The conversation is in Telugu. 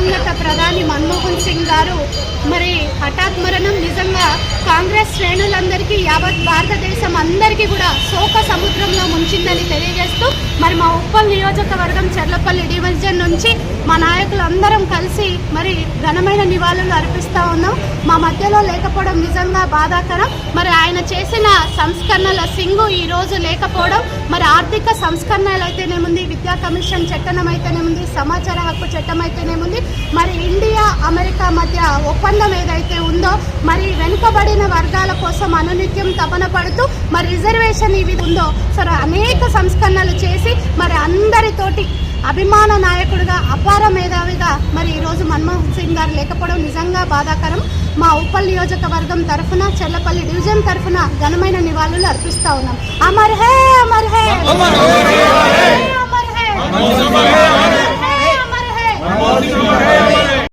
దివంగత ప్రధాని మన్మోహన్ సింగ్ గారు మరి హఠాత్ మరణం నిజంగా కాంగ్రెస్ శ్రేణులందరికీ యావత్ భారతదేశం అందరికీ కూడా శోక సముద్రంలో ముంచిందని తెలియజేస్తూ మరి మా ఉప్పల్ నియోజకవర్గం చెర్లపల్లి డివిజన్ నుంచి మా అందరం కలిసి మరి ఘనమైన నివాళులు అర్పిస్తా ఉన్నాం. మా మధ్యలో లేకపోవడం నిజంగా బాధాకరం. మరి ఆయన చేసిన సంస్కరణల సింగు ఈరోజు లేకపోవడం మరి ఆర్థిక సంస్కరణలు అయితేనేముంది విద్యా కమిషన్ చట్టం అయితేనేముంది సమాచార హక్కు చట్టం అయితేనేముంది మరి ఇండియా అమెరికా మధ్య ఒప్పందం ఏదైతే ఉందో మరి వెనుకబడిన వర్గాల కోసం అనునిత్యం తపన పడుతూ మరి రిజర్వేషన్ ఇవి ఉందో సరే అనేక సంస్కరణలు చేసి మరి అందరితోటి అభిమాన నాయకుడిగా అపార మేధావిగా మరి ఈరోజు గారు లేకపోవడం నిజంగా బాధాకరం. మా ఉప్పల్ నియోజకవర్గం తరఫున చెల్లపల్లి డివిజన్ తరఫున ఘనమైన నివాళులు అర్పిస్తా ఉన్నాం. అమర్ హే అమర్ హే! అమర్ హే! అమర్ హే!